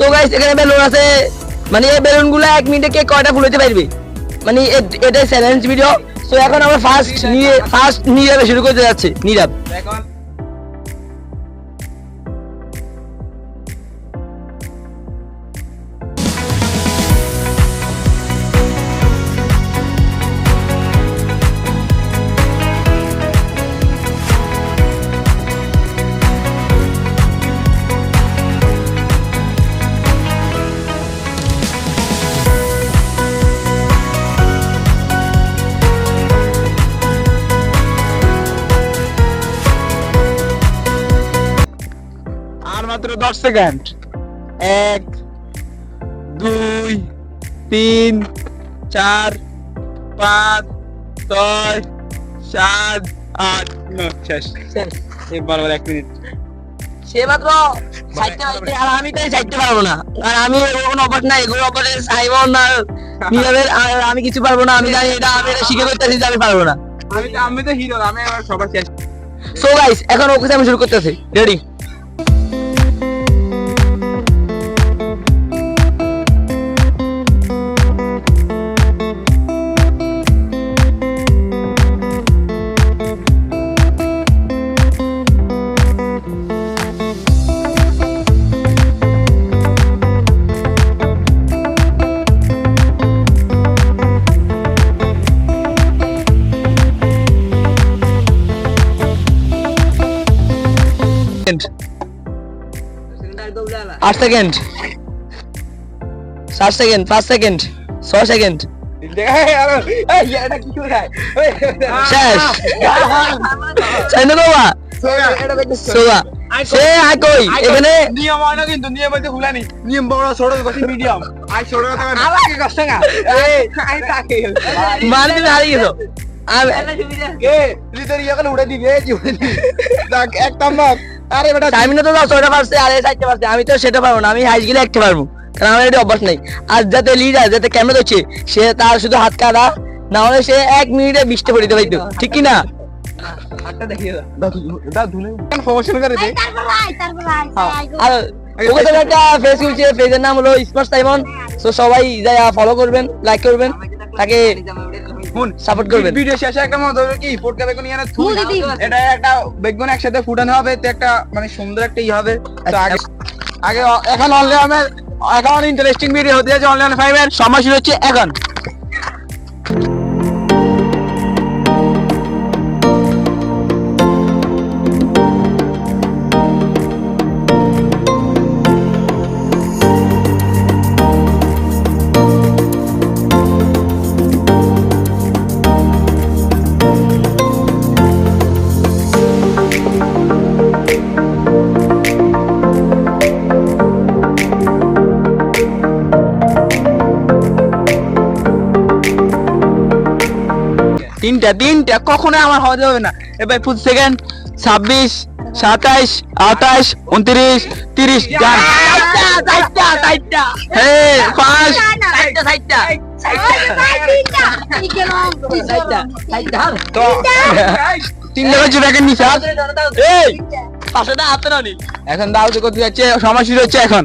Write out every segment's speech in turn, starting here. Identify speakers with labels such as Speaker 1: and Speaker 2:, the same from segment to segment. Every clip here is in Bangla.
Speaker 1: সো গাইস এখানে বেলুন আছে মানে এই বেলুন বেলুনগুলো এক মিনিটে কে কয়টা ফুলাতে পারবে মানে এটাই চ্যালেঞ্জ ভিডিও সো এখন আমরা ফার্স্ট নিয়ে ফার্স্ট নীরবে শুরু করতে যাচ্ছি নীরব এখন মাত্র দশ সেকেন্ড এক দুই তিন চার পাঁচ ছয় সাত আট নয় শেষ এক মিনিট সে মাত্র মানে আর আমি তাই চাইতে পারবো না আর আমি এরকম অপার না এগুলো অপারে চাইব না আমি কিছু পারবো না আমি জানি এটা আমি এটা শিখে করতেছি আমি পারবো না
Speaker 2: আমি তো আমি তো হিরো আমি সবার শেষ
Speaker 1: সো গাইস এখন ওকে আমি শুরু করতেছি রেডি সেকেন্ড আট সেকেন্ড সাত সেকেন্ড পাঁচ সেকেন্ড ছ সেকেন্ড শেষ চাইনা বাবা সোয়া সে আই কই এখানে
Speaker 2: নিয়ম হয় না কিন্তু নিয়ম বলতে ভুলা নেই নিয়ম একদম
Speaker 1: আরে বেটা টাইমিনে তো ছয়টা পারছে পারছে আমি তো সেটা পারবো না আমি হাইস একটা পারবো কারণ আমার এটা অভ্যাস নাই যাতে যাতে ক্যামেরা সে তার শুধু হাত না হলে সে এক মিনিটে বৃষ্টি পড়িতে ঠিক কি হ্যাঁ। না সবাই ফলো করবেন লাইক করবেন তাকে শুন সাপোর্ট করবেন
Speaker 2: ভিডিও শেষ একটা মত হবে কি ফুড কাপে কোনো এটা একটা বেগুন একসাথে ফুটানো হবে তো একটা মানে সুন্দর একটা ই হবে তো আচ্ছা। আগে আগে এখন অনলাইন আমার এখন ইন্টারেস্টিং ভিডিও হতে যাচ্ছে অনলাইন ফাইভের
Speaker 1: সময় শুরু হচ্ছে এখন তিনটা তিনটা কখনো আমার হওয়া যাবে না এবার ফুল সেকেন্ড ছাব্বিশ সাতাইশ আঠাইশ উনত্রিশ তিরিশ ডান এখন তো করতে যাচ্ছে সময় হচ্ছে এখন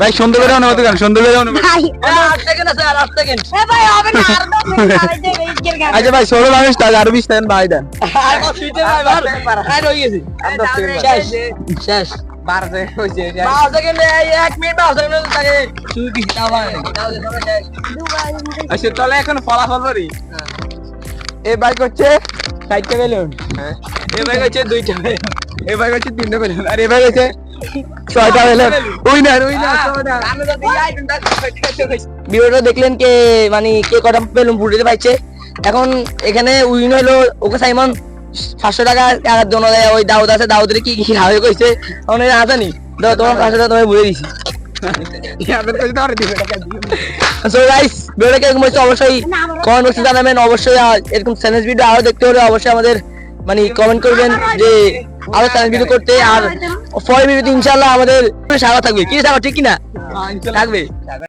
Speaker 1: ভাই সুন্দর করে অনুমতি দেন সুন্দর করে
Speaker 2: অনুমতি
Speaker 1: আচ্ছা ভাই ষোলো মানুষ তাহলে আরো বিশ দেন ভাই দেন হ্যাঁ, শেষ
Speaker 2: আচ্ছা, এখন ফলাফল করি
Speaker 1: এ বাইক হচ্ছে সাইডটা বেলুন
Speaker 2: এ বাইক হচ্ছে হ্যাঁ। দুইটা এ ভাই হচ্ছে তিনটা বেলুন আর এ বাইক হচ্ছে
Speaker 1: ছয়টা হলে উইনার উইনার ভিডিওটা দেখলেন কে মানে কে কটা পেলুম এখন এখানে উইন হলো ওকে সাইমন সাতশো টাকা টাকার দেয় ওই দাউদ আছে দাউদের কি কি হাওয়ে কইছে অনেক তোমার পাঁচশো হ্যাঁ। হ্যাঁ, টাকা তোমায় ভুলে দিছি অবশ্যই কমেন্ট বক্সে জানাবেন অবশ্যই এরকম চ্যালেঞ্জ ভিডিও আরো দেখতে হলে অবশ্যই আমাদের মানে কমেন্ট করবেন যে আরো চ্যানেল করতে আর ফল ভিডিওতে ইনশাল্লাহ আমাদের সারা থাকবে কি সারা ঠিক কিনা হ্যাঁ, থাকবে